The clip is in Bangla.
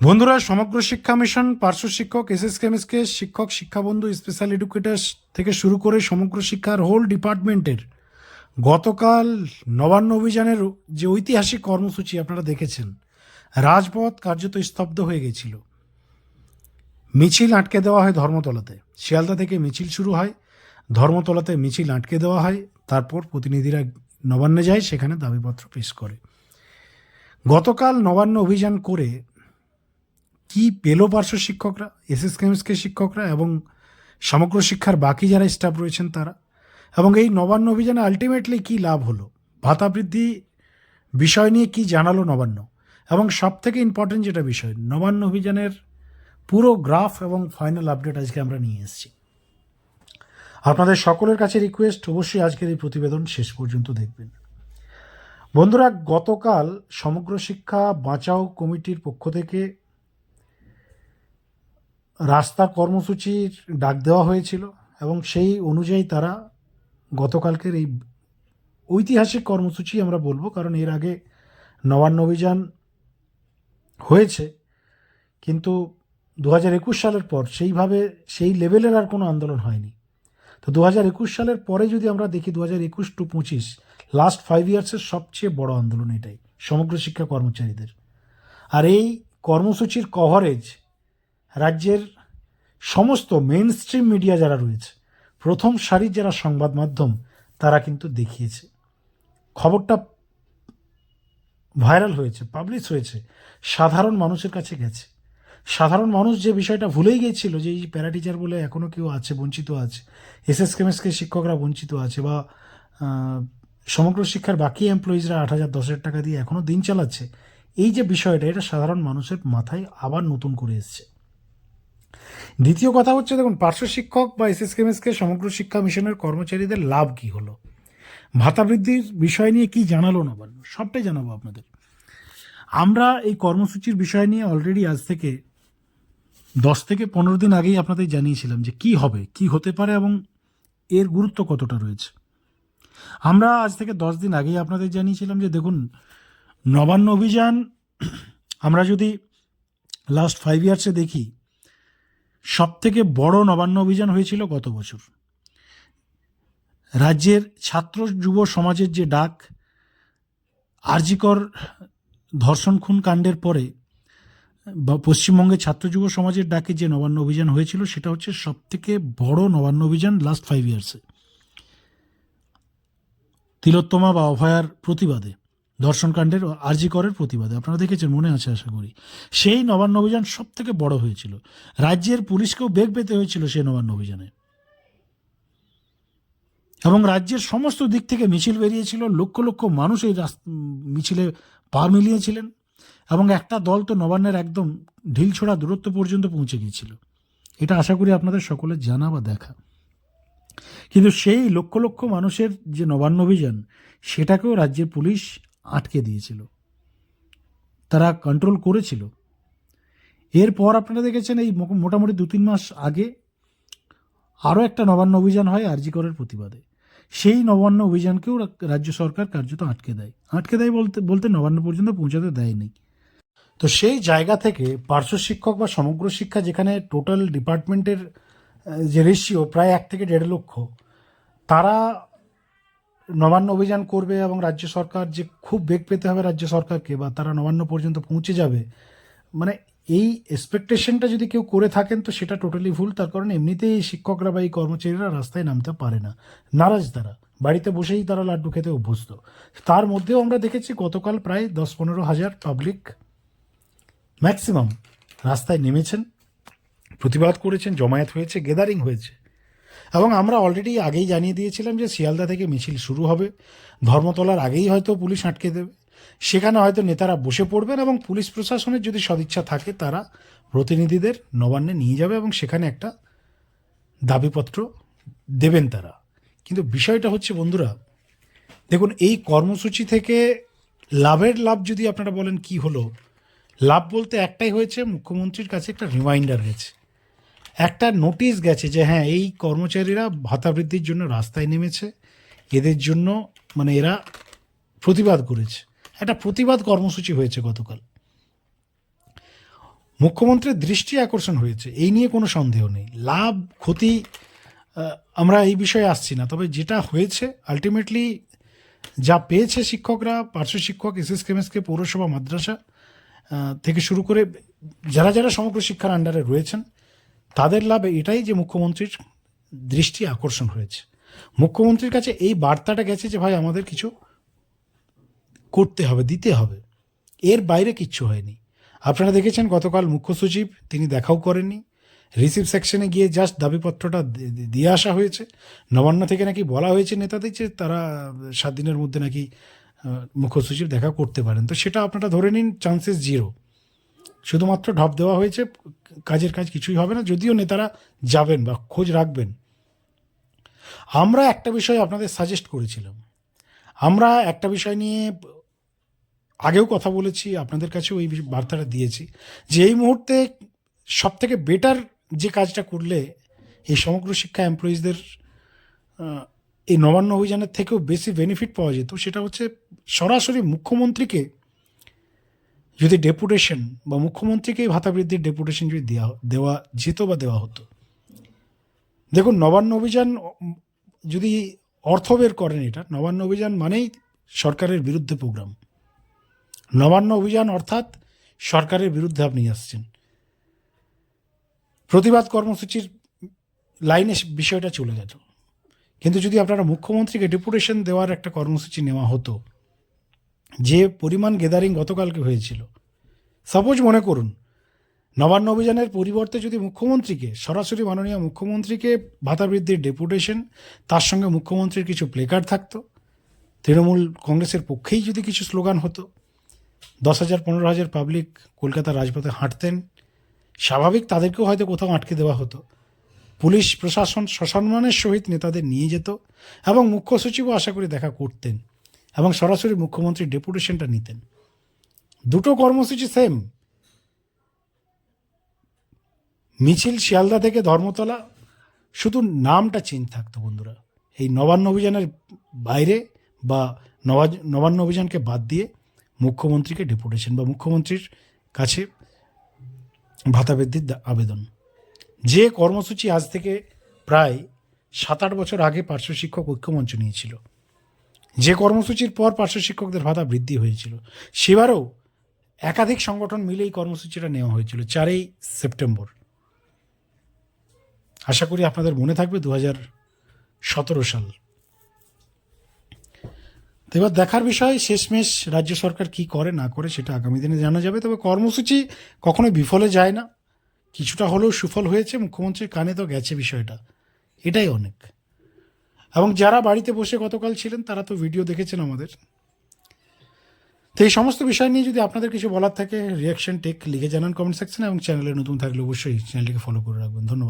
বন্ধুরা, সমগ্র শিক্ষা মিশন পার্শ্ব শিক্ষক এস এস কেমএসকে শিক্ষক, শিক্ষাবন্ধু, স্পেশাল এডুকেটার্স থেকে শুরু করে সমগ্র শিক্ষার হোল ডিপার্টমেন্টের গতকাল নবান্ন অভিযানের যে ঐতিহাসিক কর্মসূচি আপনারা দেখেছেন, রাজপথ কার্যত স্তব্ধ হয়ে গেছিল। মিছিল আটকে দেওয়া হয় ধর্মতলাতে। শিয়ালদা থেকে মিছিল শুরু হয়, ধর্মতলাতে মিছিল আটকে দেওয়া হয়, তারপর প্রতিনিধিরা নবান্নে যায়, সেখানে দাবিপত্র পেশ করে। গতকাল নবান্ন অভিযান করে কি পেল পার্শ্ব শিক্ষকরা এস এস কেমসকে শিক্ষকরা এবং সমগ্র শিক্ষার বাকি যারা স্টাফ রয়েছেন তারা? এবং এই নবান্ন অভিযানে আলটিমেটলি কি লাভ হলো? ভাতা বৃদ্ধি বিষয় নিয়ে কি জানালো নবান্ন? এবং সব থেকে ইম্পর্টেন্ট যেটা বিষয়, নবান্ন অভিযানের পুরো গ্রাফ এবং ফাইনাল আপডেট আজকে আমরা নিয়ে এসেছি। আপনাদের সকলের কাছে রিকোয়েস্ট অবশ্যই আজকের এই প্রতিবেদন শেষ পর্যন্ত দেখবেন। বন্ধুরা, গতকাল সমগ্র শিক্ষা বাঁচাও কমিটির পক্ষ থেকে রাস্তা কর্মসূচির ডাক দেওয়া হয়েছিল এবং সেই অনুযায়ী তারা গতকালকের এই ঐতিহাসিক কর্মসূচি আমরা বলব, কারণ এর আগে নবান্ন অভিযান হয়েছে। কিন্তু দু হাজার একুশ সালের পর সেইভাবে সেই লেভেলের আর কোনো আন্দোলন হয়নি। তো দু হাজার একুশ সালের পরে যদি আমরা দেখি দু হাজার একুশ টু পঁচিশ লাস্ট ফাইভ ইয়ার্সের সবচেয়ে বড় আন্দোলন এটাই, সমগ্র শিক্ষা কর্মচারীদের। আর এই কর্মসূচির কভারেজ রাজ্যের সমস্ত মেন স্ট্রিম মিডিয়া যারা রয়েছে, প্রথম সারির যারা সংবাদ মাধ্যম, তারা কিন্তু দেখিয়েছে। খবরটা ভাইরাল হয়েছে পাবলিশ হয়েছে, সাধারণ মানুষের কাছে গেছে। সাধারণ মানুষ যে বিষয়টা ভুলেই গিয়েছিল যে এই প্যারা টিচার বলে এখনও কেউ আছে, বঞ্চিত আছে এস এস কেমএসকে শিক্ষকরা বঞ্চিত আছে, বা সমগ্র শিক্ষার বাকি এমপ্লয়িজরা আট হাজার, দশ হাজার টাকা দিয়ে এখনও দিন চালাচ্ছে, এই যে বিষয়টা, এটা সাধারণ মানুষের মাথায় আবার নতুন করে এসছে। দ্বিতীয় কথা হচ্ছে, দেখুন, পার্শ্ব শিক্ষক বা এসএসকেমএসকে সমগ্র শিক্ষা মিশনের কর্মচারীদের লাভ কি হলো? ভাতা বৃদ্ধির বিষয় নিয়ে কি জানালো নবান্ন? সবটাই জানাব আপনাদের। আমরা এই কর্মসূচির বিষয় নিয়ে অলরেডি আজ থেকে দশ থেকে পনেরো দিন আগেই আপনাদের জানিয়েছিলাম যে কি হবে, কি হতে পারে এবং এর গুরুত্ব কতটা রয়েছে। আমরা আজ থেকে দশ দিন আগেই আপনাদের জানিয়েছিলাম যে, দেখুন, নবান্ন অভিযান, আমরা যদি লাস্ট ফাইভ ইয়ার্সে দেখি সব থেকে বড় নবান্ন অভিযান হয়েছিল গত বছর। রাজ্যের ছাত্র যুব সমাজের যে ডাক, আরজিকর ধর্ষণ খুন কাণ্ডের পরে বা পশ্চিমবঙ্গের ছাত্র যুব সমাজের ডাকে যে নবান্ন অভিযান হয়েছিল, সেটা হচ্ছে সব থেকে বড় নবান্ন অভিযান লাস্ট ফাইভ ইয়ার্সে তিলোত্তমা বা অভয়ার প্রতিবাদে। ধর্ষণকাণ্ডের আরজি করের প্রতিবাদে। আপনারা দেখেছেন, মনে আছে আশা করি। সেই নবান্ন অভিযান সব থেকে বড় হয়েছিল। রাজ্যের পুলিশকেও বেগ পেতে হয়েছিল সেই নবান্ন অভিযানে। এবং রাজ্যের সমস্ত দিক থেকে মিছিল বেরিয়েছিল, লক্ষ লক্ষ মানুষ এই মিছিলে পা মিলিয়েছিলেন এবং একটা দল তো নবান্নের একদম ঢিল ঢিলছোড়া দূরত্ব পর্যন্ত পৌঁছে গিয়েছিল। এটা আশা করি আপনাদের সকলের জানা বা দেখা। কিন্তু সেই লক্ষ লক্ষ মানুষের যে নবান্ন অভিযান, সেটাকেও রাজ্যের পুলিশ আটকে দিয়েছিল। তারা কন্ট্রোল করেছিল। এরপর আপনারা দেখেছেন এই মোটামুটি দু তিন মাস আগে আরও একটা নবান্ন অভিযান হয় আরজিকরের প্রতিবাদে। সেই নবান্ন অভিযানকেও রাজ্য সরকার কার্যত আটকে দেয়। আটকে দেয় বলতে বলতে নবান্ন পর্যন্ত পৌঁছাতে দেয়নি। তো সেই জায়গা থেকে পার্শ্ব শিক্ষক বা সমগ্র শিক্ষা যেখানে টোটাল ডিপার্টমেন্টের যে রেশিও প্রায় এক থেকে দেড় লক্ষ, তারা নবান্ন অভিযান করবে এবং রাজ্য সরকার যে খুব বেগ পেতে হবে রাজ্য সরকারকে বা তারা নবান্ন পর্যন্ত পৌঁছে যাবে মানে এই এক্সপেকটেশনটা যদি কেউ করে থাকেন তো সেটা টোটালি ভুল। তার কারণ এমনিতেই এই শিক্ষকরা বা এই কর্মচারীরা রাস্তায় নামতে পারে না। নারাজ তারা। বাড়িতে বসেই তারা লাড্ডু খেতে অভ্যস্ত। তার মধ্যেও আমরা দেখেছি গতকাল প্রায় দশ পনেরো হাজার পাবলিক ম্যাক্সিমাম রাস্তায় নেমেছেন, প্রতিবাদ করেছেন, জমায়েত হয়েছে গেদারিং হয়েছে। এবং আমরা অলরেডি আগেই জানিয়ে দিয়েছিলাম যে শিয়ালদা থেকে মিছিল শুরু হবে। ধর্মতলার আগেই হয়তো পুলিশ আটকে দেবে। সেখানে হয়তো নেতারা বসে পড়বেন এবং পুলিশ প্রশাসনের যদি সদিচ্ছা থাকে, তারা প্রতিনিধিদের নবান্নে নিয়ে যাবে এবং সেখানে একটা দাবিপত্র দেবেন তারা। কিন্তু বিষয়টা হচ্ছে, বন্ধুরা, দেখুন, এই কর্মসূচি থেকে লাভের লাভ যদি আপনারা বলেন কি হলো, লাভ বলতে একটাই হয়েছে, মুখ্যমন্ত্রীর কাছে একটা রিমাইন্ডার গেছে একটা নোটিশ গেছে যে হ্যাঁ এই কর্মচারীরা ভাতা বৃদ্ধির জন্য রাস্তায় নেমেছে। এদের জন্য মানে এরা প্রতিবাদ করেছে। একটা প্রতিবাদ কর্মসূচি হয়েছে গতকাল। মুখ্যমন্ত্রীর দৃষ্টি আকর্ষণ হয়েছে। এই নিয়ে কোনো সন্দেহ নেই। লাভ, ক্ষতি আমরা এই বিষয়ে আসছি না। তবে যেটা হয়েছে আলটিমেটলি যা পেয়েছে শিক্ষকরা, পার্শ্ব শিক্ষক, এসএস কেমএসকে পৌরসভা, মাদ্রাসা থেকে শুরু করে যারা যারা সমগ্র শিক্ষার আন্ডারে রয়েছেন তাদের লাভ এটাই যে মুখ্যমন্ত্রীর দৃষ্টি আকর্ষণ হয়েছে। মুখ্যমন্ত্রীর কাছে এই বার্তাটা গেছে যে, ভাই, আমাদের কিছু করতে হবে, দিতে হবে। এর বাইরে কিচ্ছু হয়নি। আপনারা দেখেছেন গতকাল মুখ্য সচিব, তিনি দেখাও করেননি। রিসিভ সেকশনে গিয়ে জাস্ট দাবিপত্রটা দিয়ে আসা হয়েছে। নবান্ন থেকে নাকি বলা হয়েছে নেতাদের যে, তারা সাত দিনের মধ্যে নাকি মুখ্য সচিব দেখা করতে পারেন। তো সেটা আপনারা ধরে নিন, চান্সেস জিরো। শুধুমাত্র ঢপ দেওয়া হয়েছে, কাজের কাজ কিছুই হবে না, যদিও নেতারা যাবেন বা খোঁজ রাখবেন। আমরা একটা বিষয় আপনাদের সাজেস্ট করেছিলাম। আমরা একটা বিষয় নিয়ে আগেও কথা বলেছি, আপনাদের কাছেও এই বার্তাটা দিয়েছি যে এই মুহূর্তে সব থেকে বেটার যে কাজটা করলে এই সমগ্র শিক্ষা এমপ্লয়িজদের এই নবান্ন অভিযানের থেকেও বেশি বেনিফিট পাওয়া যেত, সেটা হচ্ছে সরাসরি মুখ্যমন্ত্রীকে যদি ডেপুটেশন বা মুখ্যমন্ত্রীকেই ভাতা বৃদ্ধির ডেপুটেশন যদি দেওয়া দেওয়া যেত বা দেওয়া হতো। দেখুন, নবান্ন অভিযান, যদি অর্থ বের করেন এটা, নবান্ন অভিযান মানেই সরকারের বিরুদ্ধে প্রোগ্রাম। নবান্ন অভিযান অর্থাৎ সরকারের বিরুদ্ধে আপনি আসছেন। প্রতিবাদ কর্মসূচির লাইনে বিষয়টা চলে গেল। কিন্তু যদি আপনারা মুখ্যমন্ত্রীকে ডেপুটেশন দেওয়ার একটা কর্মসূচি নেওয়া হতো যে পরিমাণ গেদারিং গতকালকে হয়েছিল। সাপোজ মনে করুন, নবান্ন অভিযানের পরিবর্তে যদি মুখ্যমন্ত্রীকে, সরাসরি মাননীয় মুখ্যমন্ত্রীকে ভাতা বৃদ্ধির ডেপুটেশন তার সঙ্গে মুখ্যমন্ত্রীর কিছু প্লেকার্ড থাকতো, তৃণমূল কংগ্রেসের পক্ষেই যদি কিছু স্লোগান হতো, দশ হাজার, পনেরো হাজার পাবলিক কলকাতার রাজপথে হাঁটতেন, স্বাভাবিক তাদেরকেও হয়তো কোথাও আটকে দেওয়া হতো। পুলিশ প্রশাসন সসম্মানের সহিত নেতাদের নিয়ে যেত এবং মুখ্য সচিবও আশা করি দেখা করতেন। এবং সরাসরি মুখ্যমন্ত্রী ডেপুটেশনটা নিতেন। দুটো কর্মসূচি সেম মিছিল শিয়ালদা থেকে ধর্মতলা, শুধু নামটা চেঞ্জ থাকতো বন্ধুরা। এই নবান্ন অভিযানের বাইরে বা নবাজ- নবান্ন অভিযানকে বাদ দিয়ে মুখ্যমন্ত্রীকে ডেপুটেশন বা মুখ্যমন্ত্রীর কাছে ভাতা বৃদ্ধির আবেদন। যে কর্মসূচি আজ থেকে প্রায় সাত আট বছর আগে পার্শ্ব শিক্ষক ঐক্যমঞ্চ নিয়েছিল। যে কর্মসূচির পর পার্শ্ব শিক্ষকদের ভাতা বৃদ্ধি হয়েছিল, সেবারও একাধিক সংগঠন মিলে এই কর্মসূচিটা নেওয়া হয়েছিল চারই সেপ্টেম্বর। আশা করি আপনাদের মনে থাকবে দু হাজার সতেরো সাল। এবার দেখার বিষয়, শেষমেশ রাজ্য সরকার কি করে না করে সেটা আগামী দিনে জানা যাবে, তবে কর্মসূচি কখনোই বিফলে যায় না। কিছুটা হলেও সুফল হয়েছে, মুখ্যমন্ত্রীর কানে তো গেছে বিষয়টা। এটাই অনেক। এবং যারা বাড়িতে বসে গতকাল ছিলেন, তারা তো ভিডিও দেখেছেন আমাদের। তো এই সমস্ত বিষয় নিয়ে যদি আপনাদের কিছু বলার থাকে রিয়াকশন টেক লিখে জানান কমেন্ট সেকশনে এবং চ্যানেলে নতুন থাকলে অবশ্যই চ্যানেলটিকে ফলো করে রাখবেন। ধন্যবাদ।